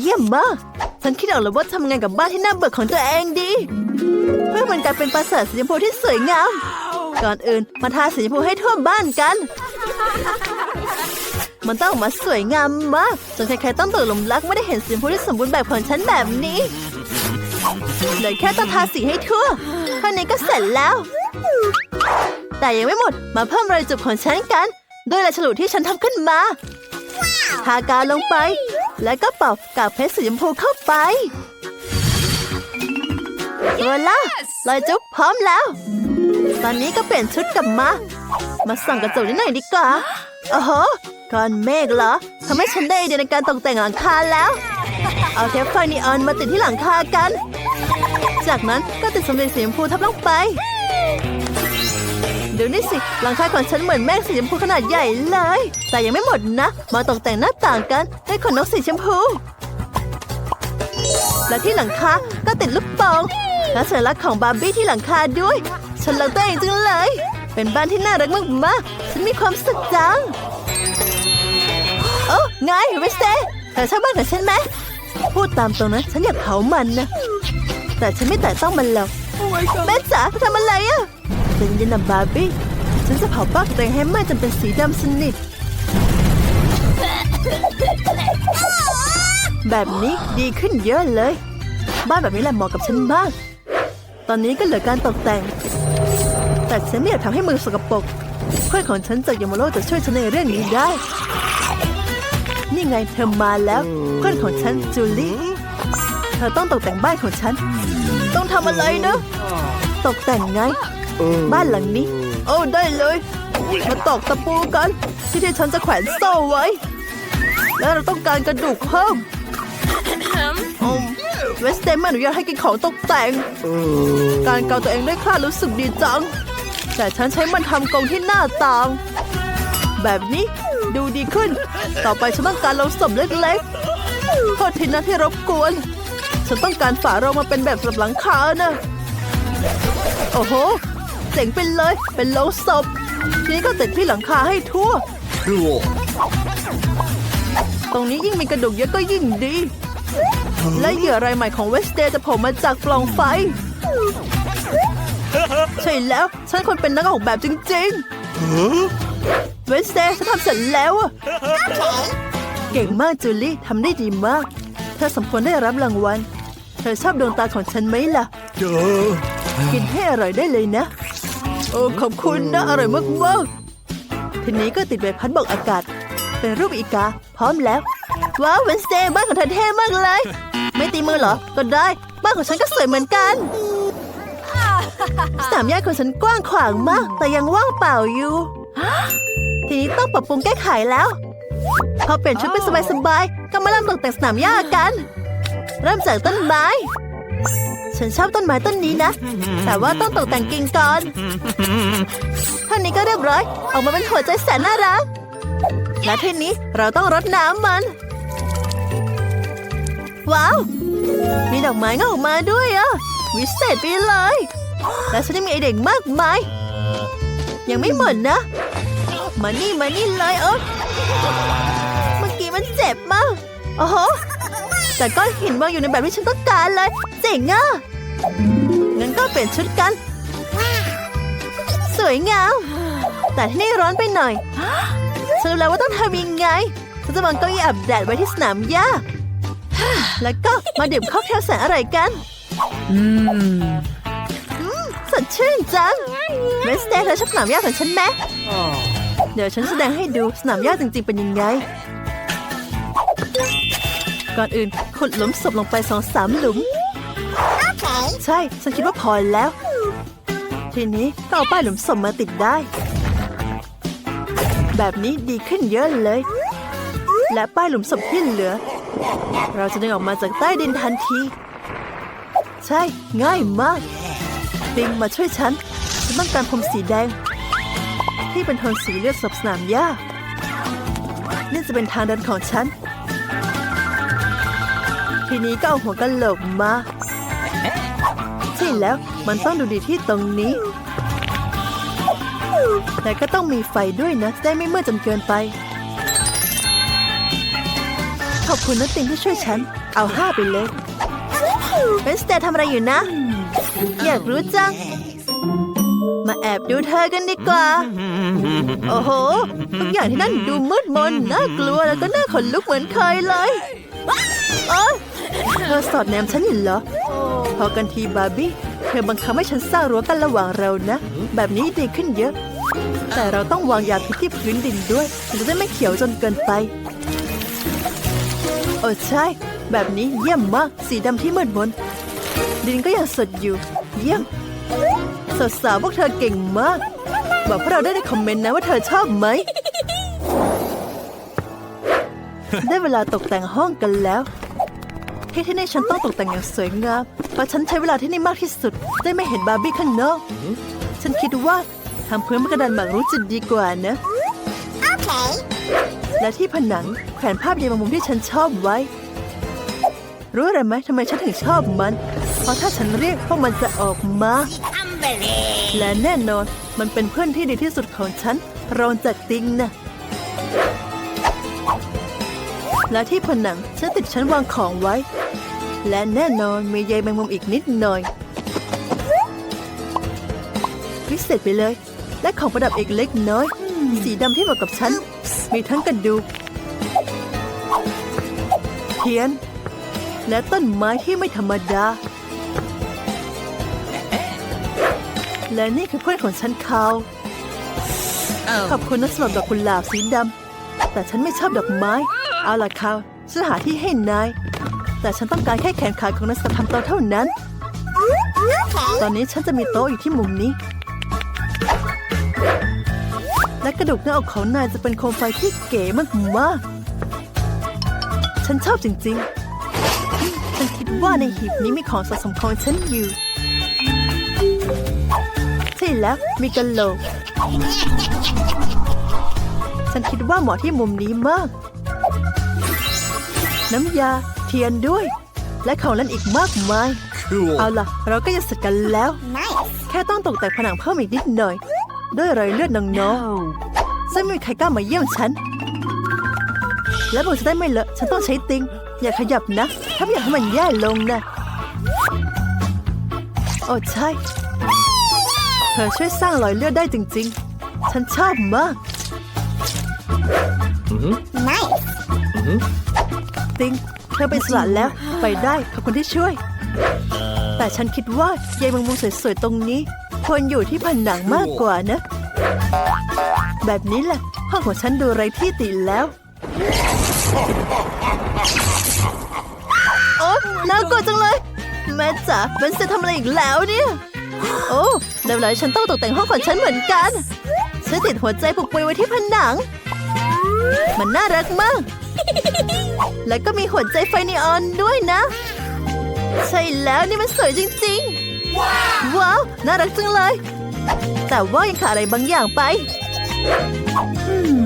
เยี่ยมมาก ฉันคิดออกแล้วว่าทำไงกับบ้านที่น่าเบื่อของตัวเองดี เพื่อมันกลายเป็นปราสาทสีชมพูที่สวยงาม ก่อนอื่นมาทาสีชมพูให้ทั่วบ้านกัน มันต้องออกมาสวยงามมากจนใครๆต้องตกหลุมรักไม่ได้เห็นสีชมพูที่สมบูรณ์แบบของฉันแบบนี้เหลือแค่ต้องทาสีให้ทั่วเท่านี้ก็เสร็จแล้ว แต่ยังไม่หมดมาเพิ่มรอยจุดของฉันกัน ด้วยลายฉลุที่ฉันทำขึ้นมาทากาลงไป แล้วก็เป่ากากเพชรสีชมพูเข้าไปเวลารอยจุ๊บพร้อมแล้ว ตอนนี้ก็เปลี่ยนชุดกลับมา มาส่องกระจกนิดหน่อยดีกว่าโอ้โหก้อนเมฆเหรอทำให้ฉันได้ไอเดียในการตกแต่งหลังคาแล้ว เอาเทปไฟนีออนมาติดที่หลังคากัน จากนั้นก็ติดสำลีสีชมพูทับลงไปเดี๋ยวนี่สิหลังคาของฉันเหมือนแม่งสีชมพูขนาดใหญ่เลย แต่ยังไม่หมดนะ มาตกแต่งหน้าต่างกันด้วยขนนกสีชมพู และที่หลังคาก็ติดลูกโป่งและสัญลักษณ์ของบาร์บี้ที่หลังคาด้วย ฉันรักตัวเองจังเลย เป็นบ้านที่น่ารักมากๆฉันมีความสุขจังโอ้ไงเวสเต้เธอชอบบ้านของฉันไหมพูดตามตรงนะฉันอยากเผามันนะแต่ฉันไม่แต่ต้องมันหรอกแม่จ๋าทำอะไรอะ ใจเย็นๆนะบาร์บี้ฉันจะเผาบ้านตัวเองให้ไหม้จนเป็นสีดำสนิท แบบนี้ดีขึ้นเยอะเลย บ้านแบบนี้แหละเหมาะกับฉันมาก ตอนนี้ก็เหลือการตกแต่ง แต่ฉันไม่อยากทำให้มือสกปรกเพื่อนของฉันจากยามาโลจะช่วยฉันในเรื่องนี้ได้ นี่ไงเธอมาแล้ว เพื่อนของฉันจูลี่เธอต้องตกแต่งบ้านของฉัน ต้องทำอะไรนะ ตกแต่งไง บ้านหลังนี้ โอ้ได้เลย มาตอกตะปูกัน ที่ที่ฉันจะแขวนโซ่ไว้ แล้วเราต้องการกระดูกเพิ่มอืมเวสเตนไม่อนุญาตให้กินของตกแต่ง การเกาตัวเองด้วยคลาดรู้สึกดีจัง แต่ฉันใช้มันทำกรงที่หน้าต่างแบบนี้ดูดีขึ้น ต่อไปฉันต้องการโลงศพเล็กๆโทษทีนะที่รบกวน ฉันต้องการฝาโรงมาเป็นแบบสำหรับหลังคานะโอ้โห เจ๋งไปเลย เป็นโลงศพทีนี้ก็ติดที่หลังคาให้ทั่ว Cool. ตรงนี้ยิ่งมีกระดูกเยอะก็ยิ่งดี และเหยื่อรายใหม่ของเวสเดย์จะโผล่มาจากปล่องไฟ ใช่แล้ว ฉันควรเป็นนักออกแบบจริงๆ เวสเดย์ฉันทำเสร็จแล้วอะเก่งมากจูลี่ทำได้ดีมาก เธอสมควรได้รับรางวัล เธอชอบดวงตาของฉันไหมล่ะ Duh. กินให้อร่อยได้เลยนะโอ้ขอบคุณนะอร่อยมากๆทีนี้ก็ติดใบพัดบอกอากาศ เป็นรูปอีกา พร้อมแล้ว ว้าวเวนเตย์บ้านของเธอเท่มากเลย ไม่ตีมือเหรอ ก็ได้ บ้านของฉันก็สวยเหมือนกัน สามหญ้าของฉันกว้างขวางมาก แต่ยังว่างเปล่าอยู่ ทีนี้ต้องปรับปรุงแก้ไขแล้ว พอเปลี่ยนชุดเป็นสบายๆก็มาเริ่มตกแต่งสนามหญ้ากัน เริ่มจากต้นไม้ ฉันชอบต้นไม้ต้นนี้นะ แต่ว่าต้องตกแต่งกิ่งก่อนท่านี้ก็เรียบร้อย ออกมาเป็นหัวใจแสนน่ารัก และทีนี้เราต้องรดน้ำมัน ว้าว มีดอกไม้งอกออกมาด้วยอะ วิเศษไปเลย และฉันยังมีไอเด็กมากมาย ยังไม่หมดนะ มานี่มานี่เลยเออเมื่อกี้มันเจ็บมากโอ้โห แต่ก้อนหินวางอยู่ในแบบที่ฉันต้องการเลย เจ๋งอะงั้นก็เปลี่ยนชุดกัน สวยงาม แต่ที่นี่ร้อนไปหน่อย ฉันรู้แล้วว่าต้องทำยังไง ฉันจะวางเก้าอี้อาบแดดไว้ที่สนามหญ้า แล้วก็มาดื่มค็อกเทลแสนอร่อยกันอืมสดชื่นจังเวสเตย์เธอชอบสนามหญ้าของฉันไหมเดี๋ยวฉันแสดงให้ดูสนามหญ้าจริงๆเป็นยังไง ก่อนอื่นขุดหลุมศพลงไปสองสามหลุมใช่ ฉันคิดว่าพอแล้ว ทีนี้ก็เอาป้ายหลุมศพมาติดได้ แบบนี้ดีขึ้นเยอะเลย และป้ายหลุมศพที่เหลือ เราจะดึงออกมาจากใต้ดินทันที ใช่ ง่ายมากปิงมาช่วยฉัน ฉันต้องการพรมสีแดง ที่เป็นโทนสีเลือดศพสนามหญ้านี่จะเป็นทางเดินของฉัน ทีนี้ก็เอาหัวกะโหลกมา ใช่แล้วมันต้องดูดีที่ตรงนี้ แต่ก็ต้องมีไฟด้วยนะจะได้ไม่มืดจนเกินไป ขอบคุณนะติงที่ช่วยฉัน เอาห้าไปเลยเวนสเตย์ทำอะไรอยู่นะ อยากรู้จัง มาแอบดูเธอกันดีกว่า โอ้โห ทุกอย่างที่นั่นดูมืดมนน่ากลัวแล้วก็น่าขนลุกเหมือนเคยเลย เอ้ย เธอสอดแนมฉันอยู่เหรอ พอกันทีบาร์บี้ เธอบังคับให้ฉันสร้างรั้วกันระหว่างเรานะ แบบนี้ดีขึ้นเยอะ แต่เราต้องวางยาพิษที่พื้นดินด้วยมันจะได้ไม่เขียวจนเกินไป โอ้ใช่ แบบนี้เยี่ยมมาก สีดำที่มืดมน ดินก็ยังสดอยู่ เยี่ยม สาวสาวๆพวกเธอเก่งมาก บอกพวกเราได้ในคอมเมนต์นะว่าเธอชอบไหม ได้เวลาตกแต่งห้องกันแล้ว ที่ที่นี่ฉันต้องตกแต่งอย่างสวยงามเพราะฉันใช้เวลาที่นี่มากที่สุด ได้ไม่เห็นบาร์บี้ข้างนอกฉันคิดว่าทำพื้นกระดานหมากรุกจะดีกว่านะ Okay. และที่ผนังแขวนภาพใยแมงมุมที่ฉันชอบไว้ รู้อะไรไหมทำไมฉันถึงชอบมัน เพราะถ้าฉันเรียกพวกมันจะออกมา Unbelievable. และแน่นอนมันเป็นเพื่อนที่ดีที่สุดของฉันรองจากติงนะและที่ผนังฉันติดชั้นวางของไว้ และแน่นอนมีใยแมงมุมอีกนิดหน่อยพิเศษไปเลย และของประดับอีกเล็กน้อย สีดำที่เหมาะกับฉัน มีทั้งกระดูกเทียน และต้นไม้ที่ไม่ธรรมดา และนี่คือเพื่อนของฉันเขาขอบคุณนะสำหรับดอกกุหลาบสีดำแต่ฉันไม่ชอบดอกไม้ เอาล่ะเขาฉันหาที่ให้นาย แต่ฉันต้องการแค่แขนขาของนักทำโต๊ะเท่านั้น ตอนนี้ฉันจะมีโต๊ะอยู่ที่มุมนี้ และกระดูกหน้าอกของนายจะเป็นโคมไฟที่เก๋มากๆ ฉันชอบจริง ๆ ฉันคิดว่าในหีบนี้มีของสะสมของฉันอยู่ใช่แล้วมีกะโหลก ฉันคิดว่าเหมาะที่มุมนี้มาก น้ำยา เทียนด้วย และของเล่นอีกมากมาย Cool. เอาล่ะ เราก็จะเสร็จกันแล้ว Nice. แค่ต้องตกแต่งผนังเพิ่มอีกนิดหน่อย ด้วยรอยเลือดน้องๆซึ่งไม่มีใครกล้ามาเยี่ยมฉัน และผมจะได้ไม่เลอะฉันต้องใช้ติง อย่าขยับนะ ถ้าไม่อยากให้มันแย่ลงนะโอ้ใช่ เธอช่วยสร้างรอยเลือดได้จริง ๆ ฉันชอบมาก Nice. ติง เธอไปสละแล้วไปได้ขอบคุณที่ช่วย แต่ฉันคิดว่าใยแมงมุมสวยๆตรงนี้ควรอยู่ที่ผนังมากกว่านะ แบบนี้แหละห้องของฉันดูไรที่ติแล้วโอ้น่ากลัวจังเลย แม่จ๋าเบนจะทำอะไรอีกแล้วเนี่ย โอ้ได้เวลาฉันต้องตกแต่งห้องของฉันเหมือนกันฉันติดหัวใจผูกปุยไว้ที่ผนัง มันน่ารักมาก แล้วก็มีหัวใจไฟนีออนด้วยนะ ใช่แล้วนี่มันสวยจริงๆ ว้าว น่ารักจังเลย แต่ว่ายังขาดอะไรบางอย่างไปอืม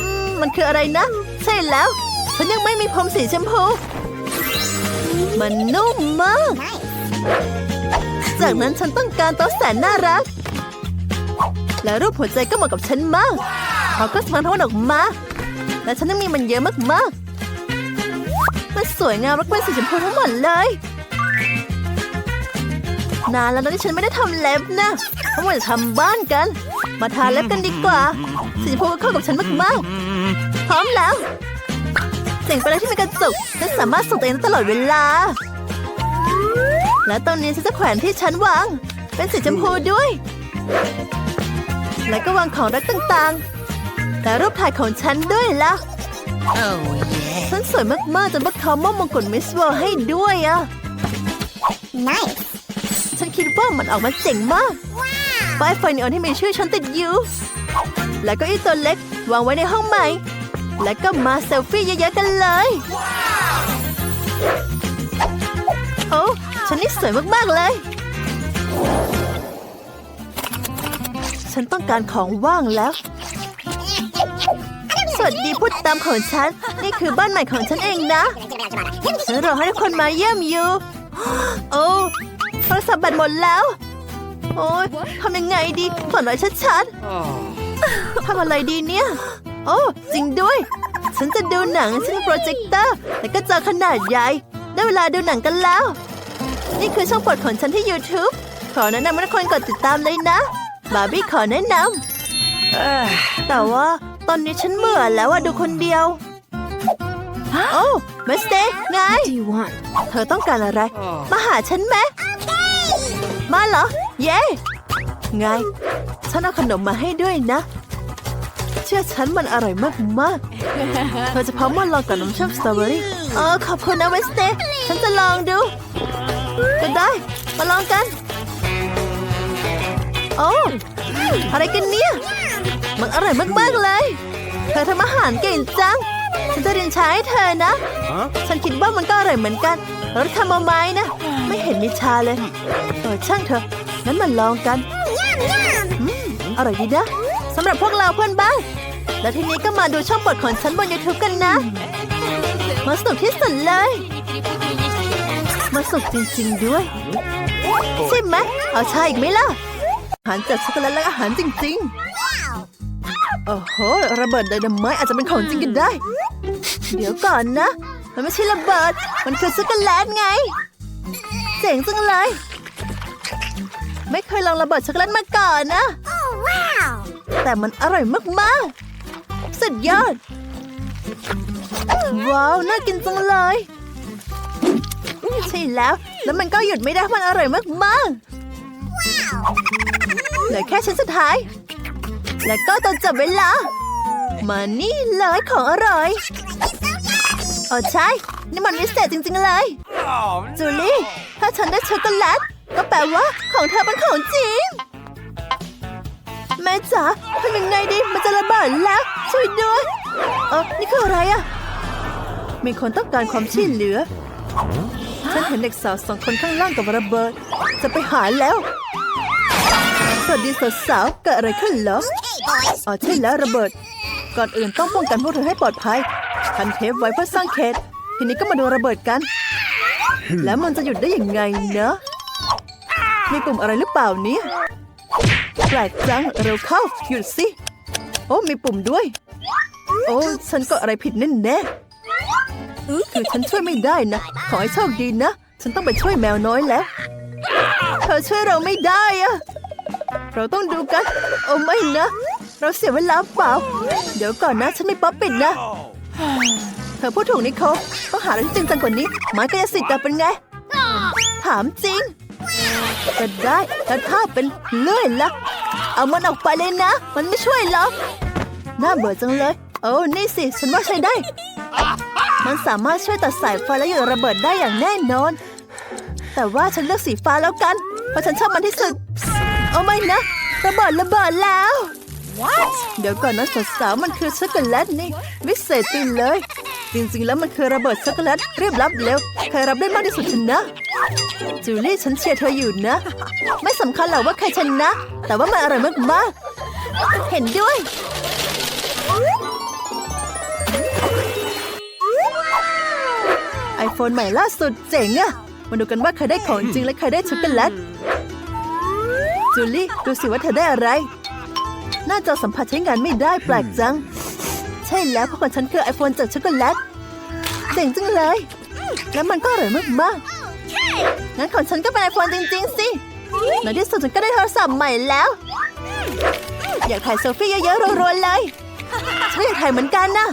อืมมันคืออะไรนะ ใช่แล้ว ฉันยังไม่มีผมสีชมพู มันนุ่มมาก Nice. จากนั้นฉันต้องการโต๊ะแสนน่ารัก และรูปหัวใจก็เหมาะกับฉันมากเขาก็สมันทวันออกมา และฉันยังมีมันเยอะมากๆ มันสวยงามและเป็นสีชมพูทั้งหมดเลย นานแล้วนะที่ฉันไม่ได้ทำเล็บนะเพราะว่าจะทำบ้านกัน มาทาเล็บกันดีกว่า สีชมพูก็เข้ากับฉันมากๆ พร้อมแล้วเจ๋งไปเลยที่มีกระจกฉันสามารถส่งตัวเองได้ตลอดเวลา และตอนนี้ฉันจะแขวนที่ชั้นวาง เป็นสีชมพูด้วย แล้วก็วางของรักต่างๆ และรูปถ่ายของฉันด้วยล่ะ Oh yeah. ฉันสวยมาก ๆ จนพวกเขามอบมงกุฎมิสเวิลด์ให้ด้วยอะ Nice. ฉันคิดว่ามันออกมาเจ๋งมากป้ายไฟนีออนที่มีชื่อฉันติดอยู่ แล้วก็อีตัวเล็กวางไว้ในห้องใหม่ แล้วก็มาเซลฟี่เยอะ ๆ กันเลยโอ้ฉันนี่สวยมาก ๆ เลย ฉันต้องการของว่างแล้วส วัสดีพูดตามของฉัน นี่คือบ้านใหม่ของฉันเองนะฉันรอให้ทุกคนมาเยี่ยมอยู่ โอ้โทรศัพท์แบตหมดแล้ว โอ้ยทำยังไงดีฝันไว้ชัดๆทำอะไรดีเนี่ย โอ้จริงด้วย ฉันจะดูหนังฉันมีโปรเจคเตอร์แล้วก็จอขนาดใหญ่ ได้เวลาดูหนังกันแล้ว นี่คือช่องโปรดของฉันที่ YouTube ขอแนะนำให้ทุกคนกดติดตามเลยนะ บาร์บี้ขอแนะนำแต่ว่า ตอนนี้ฉันเบื่อแล้วอะดูคนเดียว โอ้เมสเตไง do you want? เธอต้องการอะไร มาหาฉันไหม มาเหรอ เย้ไง ฉันเอาขนมมาให้ด้วยนะ เชื่อฉันมันอร่อยมากๆ เธอจะพร้อมมาลองกับนมชอบสตรอเบอรี่เออขอบคุณนะเวสเตฉันจะลองดู ก็ได้ มาลองกัน โอ้ อะไรกันเนี่ย มันอร่อยมากๆเลย เธอทำอาหารเก่งจัง ฉันจะเรียนใช้ให้เธอนะ ฉันคิดว่ามันก็อร่อยเหมือนกันรสคาโมไมล์นะ ไม่เห็นมีชาเลยเออช่างเถอะงั้นมาลองกันอืมอร่อยดีนะสำหรับพวกเราเพื่อนบ้าน แล้วทีนี้ก็มาดูช่องบทของฉันบน YouTube กันนะมาสนุกที่สุดเลยมาสุกจริง ๆ ด้วย ใช่ไหมเอาชาอีกไหมล่ะอาหารจากช็อกโกแลตและอาหารจริง ๆ โอ้โห ระเบิดไดนาไมต์อาจจะเป็นของจริงกันได้ เดี๋ยวก่อนนะ มันไม่ใช่ระเบิด มันคือช็อกโกแลตไง เจ๋งจังเลย ไม่เคยลองระเบิดช็อกโกแลตมาก่อนนะ Oh, wow. แต่มันอร่อยมากๆ สุดยอด ว้าว น่ากินจังเลย ใช่แล้ว แล้วมันก็หยุดไม่ได้เพราะมันอร่อยมากๆเหลือแค่ชิ้นสุดท้าย แล้วก็ต้องจับเวลา มานี่เลยของอร่อยโอ้ใช่ นี่มันวิเศษจริง ๆ เลย จูลี่ ถ้าฉันได้ช็อกโกแลต ก็แปลว่าของเธอเป็นของจริง แม่จ๋าทำยังไงดี มันจะระเบิดแล้ว ช่วยด้วยเออนี่คืออะไรอะมีคนต้องการความช่วยเหลือ ฉันเห็นเด็กสาวสองคนข้างล่างกับระเบิด จะไปหาแล้ว สวัสดีสาวๆเกิดอะไรขึ้นเหรอ Hey, boys. อ๋อใช่แล้วระเบิด ก่อนอื่นต้องป้องกันพวกเธอให้ปลอดภัยพันเทปไว้เพื่อสร้างเขตทีนี้ก็มาดูระเบิดกัน แล้วมันจะหยุดได้ยังไงเนอะมีปุ่มอะไรหรือเปล่าเนี่ยแปลกจังเร็วเข้าหยุดสิโอ้มีปุ่มด้วย โอ้ฉันก็อะไรผิดแน่แน่ๆคือฉันช่วยไม่ได้นะ ขอให้โชคดีนะ ฉันต้องไปช่วยแมวน้อยแล้ว เธอช่วยเราไม่ได้อะ เราต้องดูกัน โอ้ไม่นะ เราเสียเวลาเปล่า เดี๋ยวก่อนนะ ฉันไม่ป๊อปปิดนะ เธอพูดถูกนิโคต้องหาอะไรที่จริงจังกว่านี้ไม้กายสิทธิ์แต่เป็นไง ถามจริง ก็ได้แล้วถ้าเป็นเลื่อยละเอามันออกไปเลยนะ มันไม่ช่วยหรอกน่าเบื่อจังเลย โอ้นี่สิ ฉันว่าใช้ได้ มันสามารถช่วยตัดสายไฟและหยุดระเบิดได้อย่างแน่นอน แต่ว่าฉันเลือกสีฟ้าแล้วกัน เพราะฉันชอบมันที่สุด เอาไม่นะ ระเบิดระเบิดแล้ว What? เดี๋ยวก่อนนะสาวๆมันคือช็อกโกแลตนี่วิเศษไปเลย จริงๆแล้วมันคือระเบิดช็อกโกแลตรีบรับเร็วใครรับได้มากที่สุดชนะจูลี่ฉันเชียร์เธออยู่นะ ไม่สำคัญหรอกว่าใครชนะ แต่ว่ามันอร่อยมากๆเห็นด้วยไอโฟนใหม่ล่าสุดเจ๋งอะมาดูกันว่าใครได้ของจริงและใครได้ช็อกโกแลต จูลี่ดูสิว่าเธอได้อะไร หน้าจอสัมผัสใช้งานไม่ได้แปลกจัง ใช่แล้วเพราะของฉันคือไอโฟนจากช็อกโกแลตเจ๋งจังเลย แล้วมันก็อร่อยมากๆงั้นของฉันก็เป็นไอโฟนจริง ๆ สิในที่สุดฉันก็ได้โทรศัพท์ใหม่แล้ว อยากถ่ายเซลฟี่เยอะๆรัวๆเลยฉันอยากถ่ายเหมือนกันนะ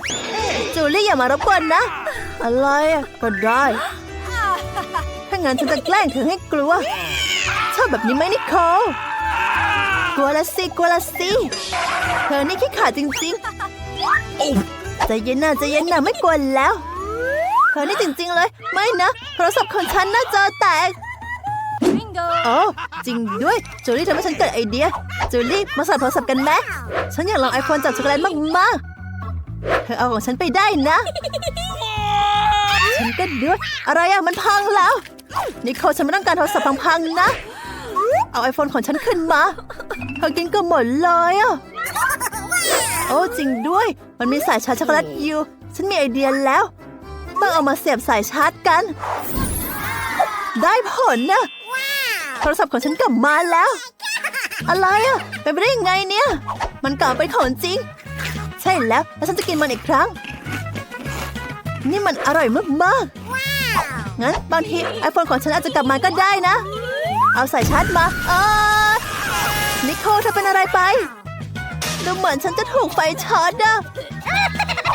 จูลี่อย่ามารบกวนนะ อะไรอะก็ได้ถ้างั้นฉันจะแกล้งเธอให้กลัว ชอบแบบนี้ไหมนิโคล กลัวละสิกลัวละสิเธอนี่ขี้ขลาดจริงๆใจเย็นนะใจเย็นนะไม่กลัวแล้วเธอนี่จริงๆเลย ไม่นะโทรศัพท์ของฉันน่าจอแตก Bingo! โอ้จริงด้วยจูลี่ทำให้ฉันเกิดไอเดียจูลี่มาสอบโทรศัพท์กันไหมฉันอยากลองไอโฟนจากช็อกโกแลตมากๆเธอเอาของฉันไปได้นะ ฉันก็ด้วยอะไรอะมันพังแล้วนิโคลฉันไม่ต้องการโทรศัพท์พังๆนะ เอาไอโฟนของฉันขึ้นมาเธอกินก็หมดเลยอะ โอ้จริงด้วย มันมีสายชาร์จช็อกโกแลตอยู่ ฉันมีไอเดียแล้ว ต้องเอามาเสียบสายชาร์จกัน ได้ผลนะโทรศัพท์ของฉันกลับมาแล้ว อะไรอะเป็นไปได้ยังไงเนี่ย มันกลับเป็นของจริง ใช่แล้ว แล้วฉันจะกินมันอีกครั้ง นี่มันอร่อยมากๆงั้นบางทีไอโฟนของฉันอาจจะกลับมาก็ได้นะ เอาสายชาร์จมาเออนิโคเธอเป็นอะไรไป ดูเหมือนฉันจะถูกไฟช็อตอะ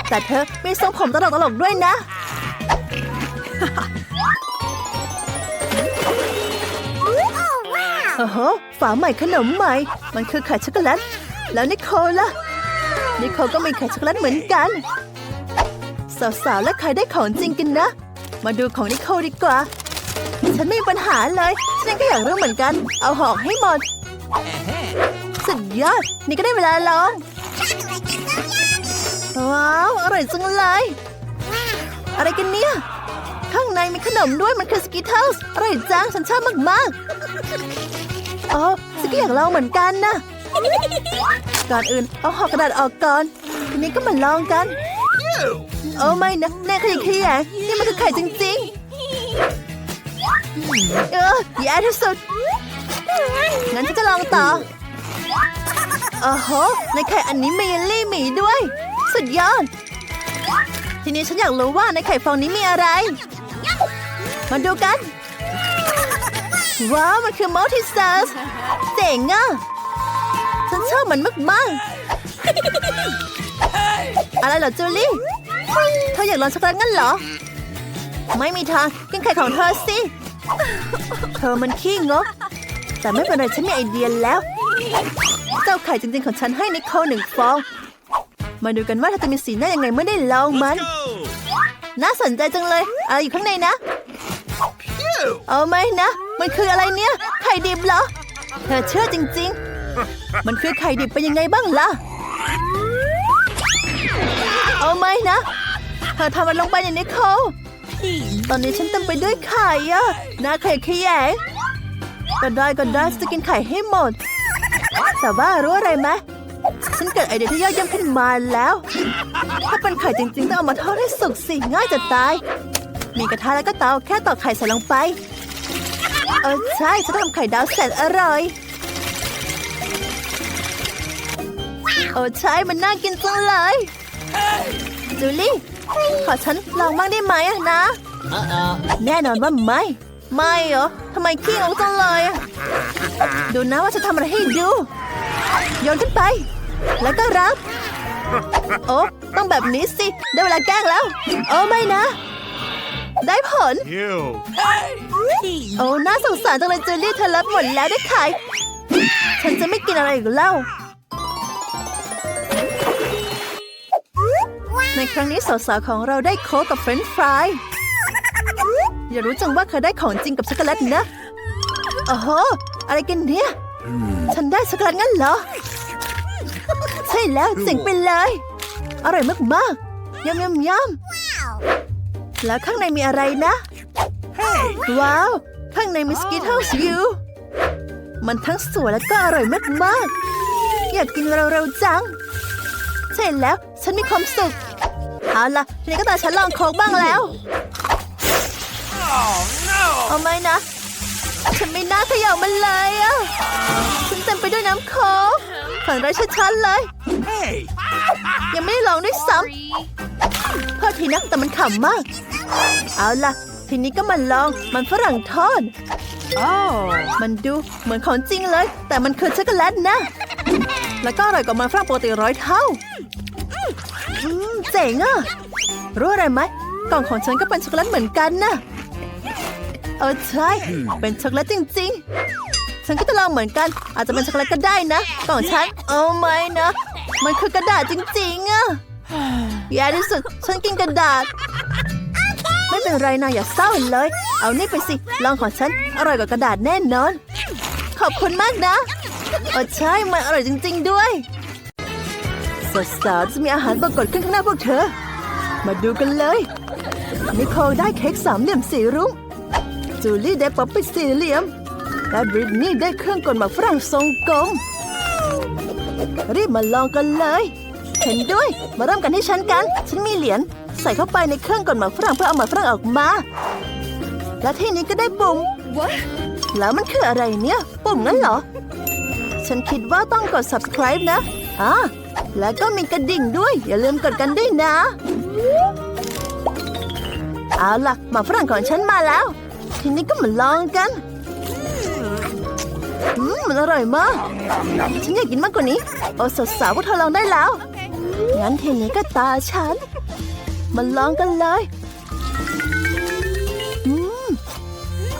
แต่เธอมีทรงผมตลกๆด้วยนะ โอ้โหฝาใหม่ขนมใหม่ มันคือไข่ช็อกโกแลต แล้วนิโคลล่ะ นิโคลก็มีไข่ช็อกโกแลตเหมือนกัน สาวๆ และใครได้ของจริงกันนะ มาดูของนิโคลดีกว่า ฉันไม่มีปัญหาเลย ฉันก็อยากรู้เหมือนกัน เอาหอกให้หมด สุดยอด นี่ก็ได้เวลาลอง ว้าว อร่อยจังเลย อะไรกันเนี่ย ข้างในมีขนมด้วยมันคือสกิทเทิลส์อร่อยจังฉันชอบมากๆอ๋อสกิอยากลองเหมือนกันนะก่อนอื่นเอาห่อกระดาษออกก่อน ทีนี้ก็มาลองกัน โอ้ไม่นะแน่ขยะแขยงนี่มันคือไข่จริงๆ เออแย่ที่สุด งั้นฉันจะลองต่อโอ้โหในไข่อันนี้มีลี่หมีด้วย สุดยอด ทีนี้ฉันอยากรู้ว่าในไข่ฟองนี้มีอะไร มาดูกัน ว้าว มันคือมัลติเซอร์เจ๋งอะ ฉันชอบมันมากๆอะไรเหรอจูลี่ เธออยากลองช็อกโกแลตงั้นเหรอ ไม่มีทางกินไข่ของเธอสิ เธอมันขี้งก แต่ไม่เป็นไรฉันมีไอเดียแล้ว เจ้าไข่จริงๆของฉันให้นิโคลหนึ่งฟอง มาดูกันว่าเธอจะมีสีหน้ายังไงเมื่อได้ลองมัน น่าสนใจจังเลยอะไรอยู่ข้างในนะ เอาไหมนะ มันคืออะไรเนี่ย ไข่ดิบเหรอ เธอเชื่อจริง ๆ มันคือไข่ดิบเป็นยังไงบ้างล่ะ เอาไหมนะ เธอทำมันลงไปในนิโคล ตอนนี้ฉันเต็มไปด้วยไข่อะหน้าไข่ขยงก็ได้ก็ได้จะกินไข่ให้หมด แต่ว่ารู้อะไรไหมฉันเกิดไอเดียที่ยอดเยี่ยมขึ้นมาแล้ว ถ้าเป็นไข่จริงๆต้องเอามาทอดให้สุกสิง่ายจะตาย มีกระทะแล้วก็เตาแค่ตอกไข่ใส่ลงไป เออใช่ฉันทำไข่ดาวแสนอร่อยโอ้ใช่มันน่ากินจังเลยจูลี่ ขอฉันลองบ้างได้ไหมอะนะแน่นอนว่าไม่ ไม่เหรอทำไมขี้งกจังเลยอะดูนะว่าจะทำอะไรให้ดูโยนขึ้นไป แล้วก็รับ โอ้ต้องแบบนี้สิ ได้เวลาแกล้งแล้ว โอ้ไม่นะ ได้ผล Ew. โอ้น่าสงสารจังเลยเจลลี่เธอรับหมดแล้วได้ขาย ฉันจะไม่กินอะไรอีกแล้ว ในครั้งนี้สาวๆของเราได้โค้กกับเฟรนช์ฟราย อย่ารู้จังว่าเคยได้ของจริงกับช็อกโกแลตนะโอ้โห อะไรกันเนี่ย ฉันได้ช็อกโกแลตงั้นเหรอ ใช่แล้วเจ๋งไปเลย อร่อยมากๆยำยำยำแล้วข้างในมีอะไรนะ ว้าว ข้างในมีสกิทเทิลส์อยู่มันทั้งสวยและก็อร่อยมากๆ อยากกินเร็วๆจัง ใช่แล้วฉันมีความสุข เอาล่ะทีนี้ก็ตาฉันลองโค้กบ้างแล้ว Oh no! เอาไหมนะ ฉันไม่น่าเขย่ามันเลยอะฉันเต็มไปด้วยน้ำโค้กฝันร้ายชัดๆเลย Hey! ยังไม่ได้ลองด้วยซ้ำโทษทีนะแต่มันขำมาก เอาล่ะ ทีนี้ก็มาลองมันฝรั่งทอดมันดูเหมือนของจริงเลย แต่มันคือช็อกโกแลตนะ แล้วก็อร่อยกว่ามันฝรั่งปกติร้อยเท่าอืม เจ๋งอะรู้อะไรไหมกล่องของฉันก็เป็นช็อกโกแลตเหมือนกันนะเออใช่ เป็นช็อกโกแลตจริง ๆ ฉันก็จะลองเหมือนกัน อาจจะเป็นช็อกโกแลตก็ได้นะกล่องฉันโอ้ไม่นะ มันคือกระดาษจริง ๆอะแย่ที่สุดฉันกินกระดาษ ไม่เป็นไรนะอย่าเศร้าเลย เอานี่ไปสิ ลองของฉันอร่อยกว่ากระดาษแน่นอน ขอบคุณมากนะโอ้ใช่มันอร่อยจริง ๆ ด้วย สาวๆจะมีอาหารปรากฏขึ้นข้างหน้าพวกเธอ มาดูกันเลยนิโคลได้เค้กสามเหลี่ยมสีรุ้งจูลี่ได้ป๊อปปี้สี่เหลี่ยมและบริตนี่ได้เครื่องกลหมากฝรั่งทรงกลม รีบมาลองกันเลย เห็นด้วย มาเริ่มกันที่ฉันกัน ฉันมีเหรียญใส่เข้าไปในเครื่องกลหมากฝรั่งเพื่อเอาหมากฝรั่งออกมา และที่นี้ก็ได้ปุ่ม แล้วมันคืออะไรเนี่ย ปุ่มงั้นเหรอ ฉันคิดว่าต้องกด subscribe นะ อ่า แล้วก็มีกระดิ่งด้วย อย่าลืมกดกันด้วยนะ เอาล่ะหมาฝรั่งของฉันมาแล้ว ทีนี้ก็มาลองกันอืมมันอร่อยมาก ฉันอยากกินมากกว่านี้ โอ้สาวๆพวกเธอลองได้แล้ว งั้นทีนี้ก็ตาฉัน มาลองกันเลย อืม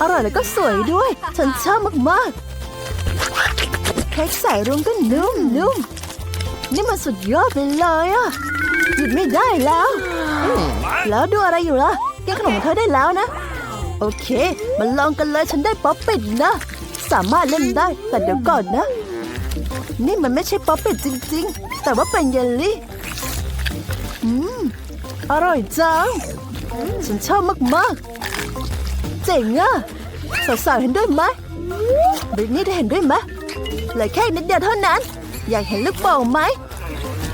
อร่อยแล้วก็สวยด้วย ฉันชอบมากๆเค้กใส่รวมก็นุ่มนุ่ม นี่มันสุดยอดไปเลยอะหยุดไม่ได้แล้ว แล้วดูอะไรอยู่ล่ะกินขนมของเธอได้แล้วนะ โอเคมาลองกันเลยฉันได้ป๊อปเป็ดนะ สามารถเล่นได้แต่เดี๋ยวก่อนนะ นี่มันไม่ใช่ป๊อปเป็ดจริง ๆ แต่ว่าเป็นเยลลี่อืมอร่อยจัง ฉันชอบมากๆ เจ๋งอะสาวๆเห็นด้วยไหมบรินี่ได้เห็นด้วยไหมเหลือแค่นิดเดียวเท่านั้น อยากเห็นลูกโป่งไหม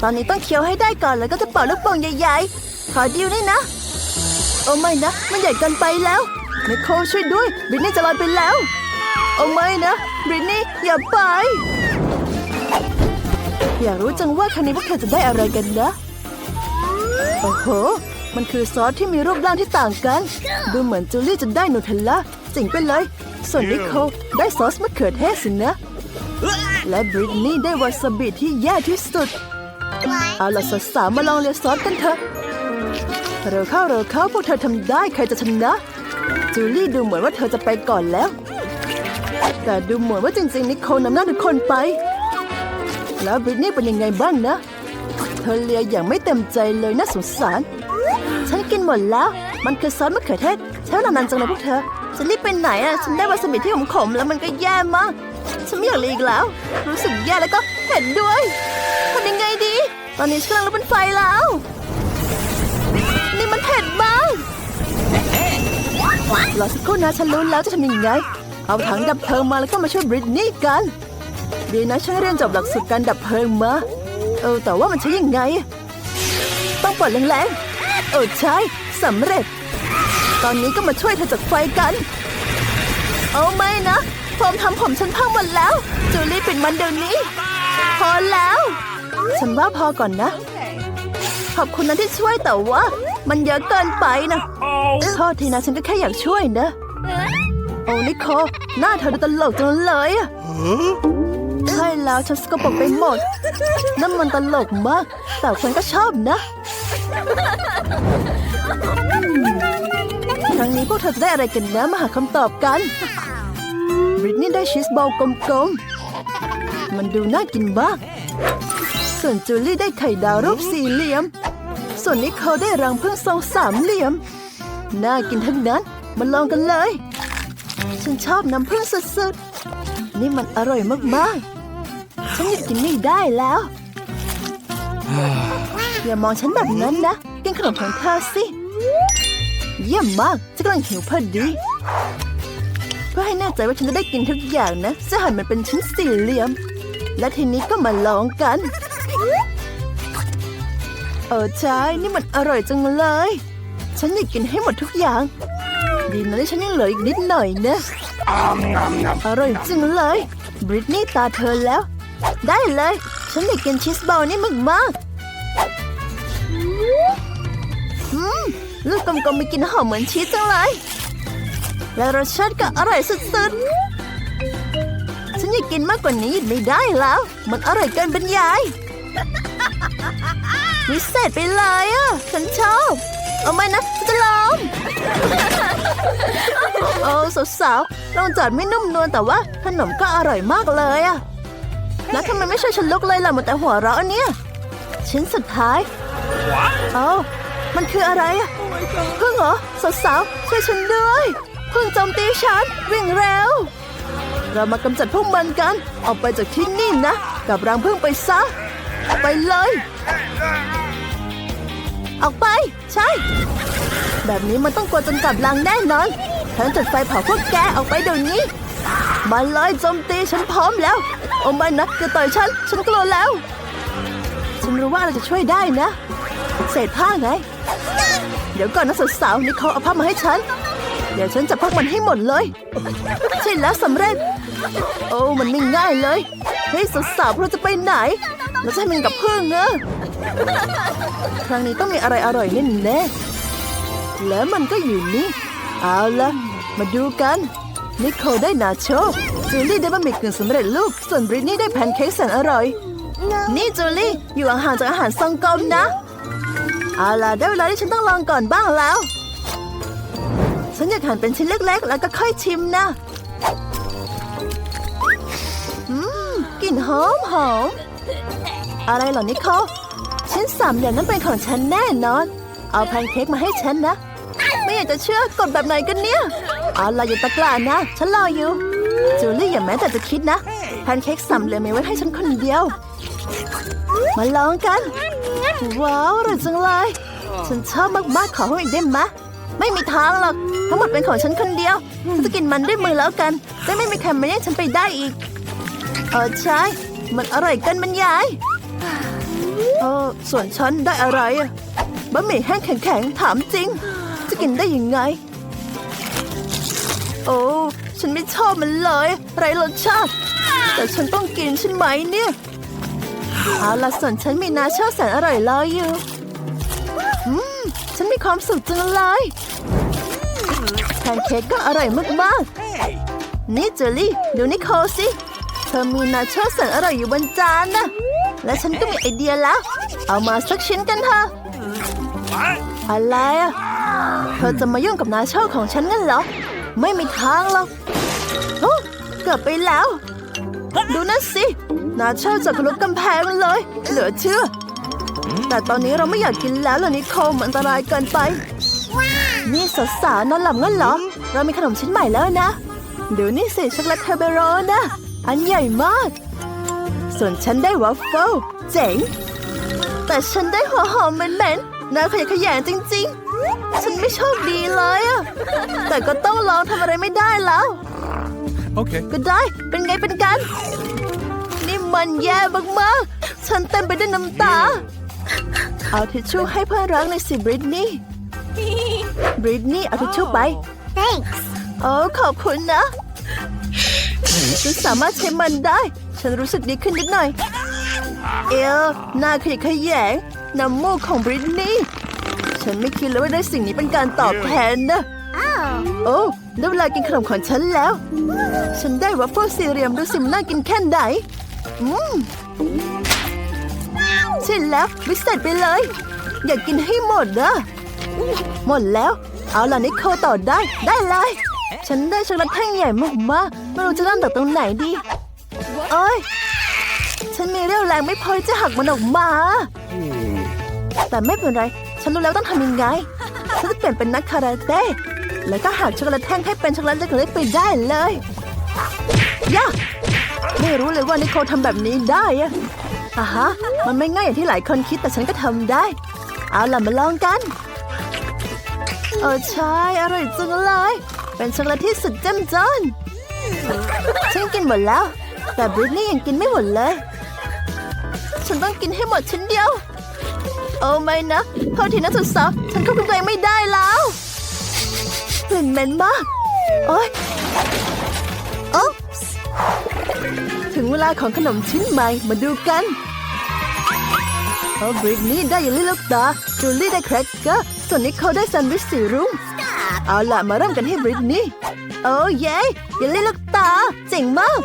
ตอนนี้ต้องเคี้ยวให้ได้ก่อนแล้วก็จะเป่าลูกโป่งใหญ่ๆ ขอดิวนี่นะ โอ้ไม่นะ มันใหญ่เกินไปแล้วไมโครช่วยด้วยบริตนี่จะลอยไปแล้ว โอ้ไม่นะบริตนี่อย่าไป อยากรู้จังว่าครั้งนี้พวกเธอจะได้อะไรกันนะ โอ้โห มันคือซอสที่มีรูปร่างที่ต่างกัน ดูเหมือนจูลี่จะได้นูเทลล่าเจ๋งไปเลย ส่วนนิโคลได้ซอสมะเขือเทศสินะ และบริตนี่ได้วาซาบิที่แย่ที่สุด เอาล่ะสาวๆมาลองเลียซอสกันเถอะเร็วเข้าเร็วเข้าพวกเธอทำได้ใครจะชนะ จูลี่ดูเหมือนว่าเธอจะไปก่อนแล้ว แต่ดูเหมือนว่าจริงๆนิโคลนำหน้าทุกคนไป แล้วบริตนี่เป็นยังไงบ้างนะ เธอเลียอย่างไม่เต็มใจเลยน่าสงสาร ฉันกินหมดแล้ว มันคือซอสมะเขือเทศใช้เวลานานจังเลยพวกเธอฉันรีบไปไหนอะ ฉันได้วาซาบิที่ขมๆแล้วมันก็แย่มากฉัน ไม่อยากเลยอีกแล้ว รู้สึกแย่แล้วก็เผ็ดด้วยทำยังไงดี ตอนนี้ฉันกำลังลุกเป็นไฟแล้ว นี่มันเผ็ดมากรอสักครู่นะฉันรู้แล้วจะทำยังไง เอาถังดับเพลิงมาแล้วก็มาช่วยบริตนี่กัน ดีนะฉันเรียนจบหลักสูตรการดับเพลิงมา เออแต่ว่ามันใช้ยังไง ต้องปิดแรงๆเออใช่สำเร็จ ตอนนี้ก็มาช่วยเธอจากไฟกัน เอาไม่นะ มทำผมฉันพังหมดแล้ว จูลี่ปิดมันเดี๋ยวนี้ พอแล้ว ฉันว่าพอก่อนนะ ขอบคุณนะที่ช่วยแต่ว่า มันเยอะเกินไปนะโทษทีนะฉันก็แค่อยากช่วยนะ โอ้นิโคหน้าเธอดูตลกจังเลยอะใช่แล้วฉันสกปรกไปหมดนั่นมันตลกมาก แต่คนก็ชอบนะครั้งนี้พวกเธอจะได้อะไรกันนะมาหาคำตอบกัน บริตนี่ได้ชีสบอลกลมๆ มันดูน่ากินมาก ส่วนจูลี่ได้ไข่ดาวรูปสี่เหลี่ยม ส่วนนิโคลได้รังผึ้งทรงสามเหลี่ยม น่ากินทั้งนั้น มาลองกันเลย ฉันชอบน้ำผึ้งสุดๆ นี่มันอร่อยมากๆ ฉันหยุดกินไม่ได้แล้ว อย่ามองฉันแบบนั้นนะ กินขนมของเธอสิ เยี่ยมมากฉันกำลังหิวพอดี เพื่อให้แน่ใจว่าฉันจะได้กินทุกอย่างนะจะหั่นมันเป็นชิ้นสี่เหลี่ยม และทีนี้ก็มาลองกัน เออใช่นี่มันอร่อยจังเลย ฉันอยากกินให้หมดทุกอย่าง ดีนะที่ฉันยังเหลืออีกนิดหน่อยนะอร่อยจริงเลยบริตนี่ตาเธอแล้ว ได้เลย ฉันอยากกินชีสบอลนี่มากมากอืมลูกกลมๆมีกลินหอมเหมือนชีสจังเลย และรสชาติก็อร่อยสุดๆ ฉันอยากกินมากกว่านี้ไม่ได้แล้ว มันอร่อยเกินบรรยาย วิเศษไปเลยอะ ฉันชอบ เอาไหมนะฉันจะลองโอ้สาวๆลองจัดไม่นุ่มนวลแต่ว่าขนมก็อร่อยมากเลยอะแล้วทำไมไม่ช่วยฉันลุกเลยล่ะหมดแต่หัวเราะเนี่ย ชิ้นสุดท้ายเอ้ามันคืออะไรอะพึ่งเหรอสาวๆช่วยฉันด้วยพึ่งโจม ตีฉัน วิ่งเร็ว เรามากำจัดพวกมันกัน ออกไปจากที่นี่นะ กับรังพึ่งไปซะ ไปเลย ออกไป ใช่ แบบนี้มันต้องกลัวจนกลับลังแน่นอนฉันจุดไฟเผาพวกแกออกไปเดี๋ยวนี้ มาเลยโจมตีฉันพร้อมแล้ว โอ้ไม่นะจะต่อยฉัน ฉันกลัวแล้ว ฉันรู้ว่าเราจะช่วยได้นะ เศษผ้าไง เดี๋ยวก่อนนะสาวๆนี่เขาเอาผ้ามาให้ฉัน เดี๋ยวฉันจะพักมันให้หมดเลย ใช่แล้วสำเร็จ โอ้มันไม่ง่ายเลยเฮ้ยสาวๆเราจะไปไหนเราจะให้มันกับเพึ่งเนอะครั้งนี้ต้องมีอะไรอร่อยแน่ๆแล้วมันก็อยู่นี่ เอาละมาดูกันนิโคลได้นาโชจูลี่ได้บะหมี่กึ่งสำเร็จรูปส่วนบริตนี่ได้แพนเค้กแสนอร่อย นี่จูลี่อยู่ห่างจากอาหารซองกลมนะ เอาล่ะได้เวลาที่ฉันต้องลองก่อนบ้างแล้ว ฉันอยากหั่นเป็นชิ้นเล็กๆ แล้วก็ค่อยชิมนะอืมกลิ่นหอมหอมอะไรเหรอนิโคลชิ้นสามเหลี่ยมนั้นเป็นของฉันแน่นอน เอาแพนเค้กมาให้ฉันนะ ไม่อยากจะเชื่อกดแบบไหนกันเนี่ยเอาล่ะอย่าตะกร้านะ ฉันรออยู่ จูลี่อย่าแม้แต่จะคิดนะแพนเค้กสามเหลี่ยมมีไว้ให้ฉันคนเดียว มาลองกัน ว้าวอร่อยจังเลยฉันชอบมากๆขอให้อีกได้ไหม ไม่มีทางหรอก ทั้งหมดเป็นของฉันคนเดียวฉันจะกินมันด้วยมือแล้วกันจะไม่มีใครมาแย่งฉันไปได้อีก เออใช่ มันอร่อยเกันบรรยายเออส่วนฉันได้อะไรอะบะหมี่แห้งแข็งๆ ถามจริง จะกินได้ยังไง โอ้ฉันไม่ชอบมันเลย ไรรสชาติ แต่ฉันต้องกินใช่ไหมเนี่ย เอาล่ะส่วนฉันมีนาโชแสนอร่อยรออยู่ อืม ฉันมีความสุขจังเลย แพนเค้กก็อร่อยมากๆ นี่เจอรี่ดูนิโคลสิ เธอมีนาโชแสนอร่อยอยู่บนจานนะ และฉันก็มีไอเดียแล้ว เอามาสักชิ้นกันเถอะอะไรอะเธอจะมายุ่งกับนาโชของฉันงั้นเหรอ ไม่มีทางหรอกโอ้เกือบไปแล้ว ดูนั่นสิ นาโชจะทะลุกำแพงเลย เหลือเชื่อ แต่ตอนนี้เราไม่อยากกินแล้วล่ะนิโคลมันอันตรายเกินไป นี่สาวๆนอนหลับงั้นเหรอ เรามีขนมชิ้นใหม่แล้วนะ เดี๋ยวนี่สิช็อกโกแลตเทอร์เบโรนะ อันใหญ่มาก ส่วนฉันได้วอฟเฟิลเจ๋ง แต่ฉันได้หัวหอมเหม็นๆน่าขยะแขยงจริง ๆ ฉันไม่โชคดีเลยอะแต่ก็ต้องลองทำอะไรไม่ได้แล้ว Okay. ก็ได้เป็นไงเป็นกัน นี่มันแย่มากๆฉันเต็มไปด้วยน้ำตา เอาทิชชู่ให้เพื่อนรักในอยสิบริตนี่ บริตนี่เอาทิชชู่ไป Thanks. โอ้ขอบคุณนะ ฉันสามารถใช้มันได้ ฉันรู้สึกดีขึ้นนิดหน่อย เอลหน้าขยะแขยงน้ำมูกของบริตนี่ ฉันไม่คิดเลยว่าได้สิ่งนี้เป็นการตอบแทนนะ Oh. โอ้ได้เวลากินขนมของฉันแล้ว ฉันได้วัฟเฟิลสี่เหลี่ยมดูสิมันน่ากินแค่ไหน อืมใช่แล้ววิเศษไปเลย อยากกินให้หมดนะ หมดแล้ว เอาล่ะนิโคต่อได้ ได้เลย ฉันได้ช็อกโกแลตแท่งใหญ่มากๆไม่รู้จะเริ่มจากตรงไหนดีเอ้ย ฉันมีเรี่ยวแรงไม่พอที่จะหักมันออกมา แต่ไม่เป็นไร ฉันรู้แล้วต้องทำยังไง ฉันจะเปลี่ยนเป็นนักคาราเต้ แล้วก็หักช็อกโกแลตแท่งให้เป็นช็อกโกแลตเล็กๆไปได้เลยย่าไม่รู้เลยว่านิโคลทำแบบนี้ได้อะอะฮะ มันไม่ง่ายอย่างที่หลายคนคิดแต่ฉันก็ทำได้ เอาล่ะมาลองกัน เออใช่ อร่อยจังเลย เป็นช็อกโกแลตที่สุดเจ้มจนฉันกินหมดแล้ว แต่บริตนี่ยังกินไม่หมดเลย ฉันต้องกินให้หมดชิ้นเดียว โอ้ไม่นะโทษทีนะสุดสาวฉันควบคุมตัวเองไม่ได้แล้วกลิ่นเหม็นมาก โอ๊ยโอ๊ปส์ถึงเวลาของขนมชิ้นใหม่มาดูกันโอ้บริตนี่ได้เยลลี่ลูกตาจูลี่ได้แครกเกอร์ ส่วนนิโคลได้แซนด์วิชสีรุ้งเอาล่ะมาเริ่มกันที่บริตนี่โอ้เย้เยลลี่ลูกตา เจ๋งมาก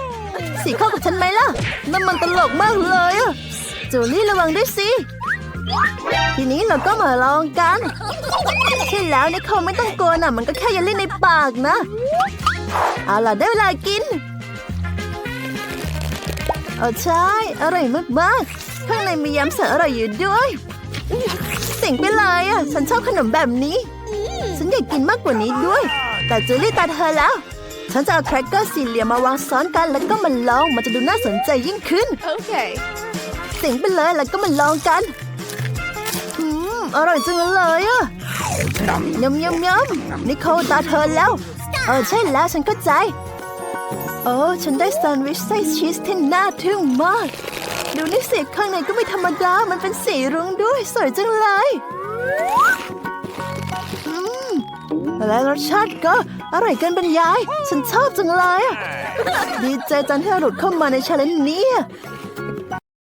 สีเข้ากับฉันไหมล่ะนั่นมันตลกมากเลยอะจูลี่ระวังด้วยสิทีนี้เราก็มาลองกันใช่แล้วนิโคลไม่ต้องกลัวนะมันก็แค่เยลลี่ในปากนะเอาล่ะได้เวลากินเออใช่อร่อยมากๆข้างในมียำแสนอร่อยอยู่ด้วย สิ่งไปเลยอะ ฉันชอบขนมแบบนี้ ฉันอยากกินมากกว่านี้ด้วย แต่จูลี่ตาเธอแล้ว ฉันจะเอาแครกเกอร์สี่เหลี่ยมมาวางซ้อนกันแล้วก็มาลอง มันจะดูน่าสนใจยิ่งขึ้น Okay. เสียงไปเลยแล้วก็มาลองกันอืมอร่อยจังเลยอะยำยำยำนิโคลตาเธอแล้ว เออใช่แล้วฉันเข้าใจ โอ้ฉันได้แซนด์วิชไส้ชีสที่น่าทึ่งมาก ดูนิสิข้างในก็ไม่ธรรมดา มันเป็นสีรุ้งด้วย สวยจังเลยและรสชาติก็อร่อยเกินบรรยาย ฉันชอบจังเลยดีใจจังที่เราหลุดเข้ามาในชาเลนจ์นี้